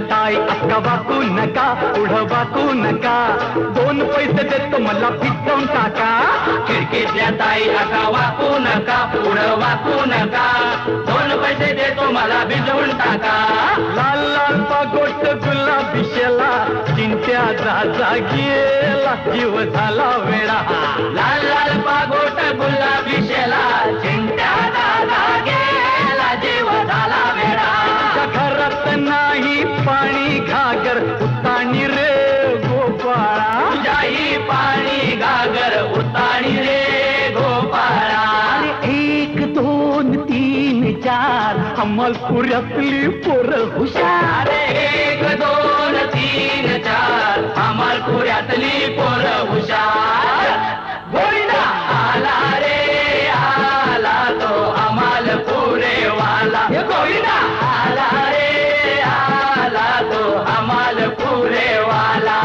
ताई अक्का वाकू नका पुढं वाकू नका दोन पैसे देतो मला फिटवून टाका खिडकीतल्या ताई अक्का वाकू नका पुढं वाकू नका देतो टाका. लाल लाल पागोट गुलाबी शेला. चिंत्या जा गेला जीव झाला वेळा लाल लाल पागोट गुलाबी शेला. चिंत्या जा गेला जीव झाला वेळा त्या घरात नाही पाणी घागर उताणी रे गोपाळा. तुझ्याही पाणी घागर उताणी रे विचार अमलपुऱ्यातली पोर हुशार एक दोन तीन चार अमलपुऱ्यातली पोर हुशार. आला रे आला तो अमलपुरे वाला आला रे आला तो अमलपुरे वाला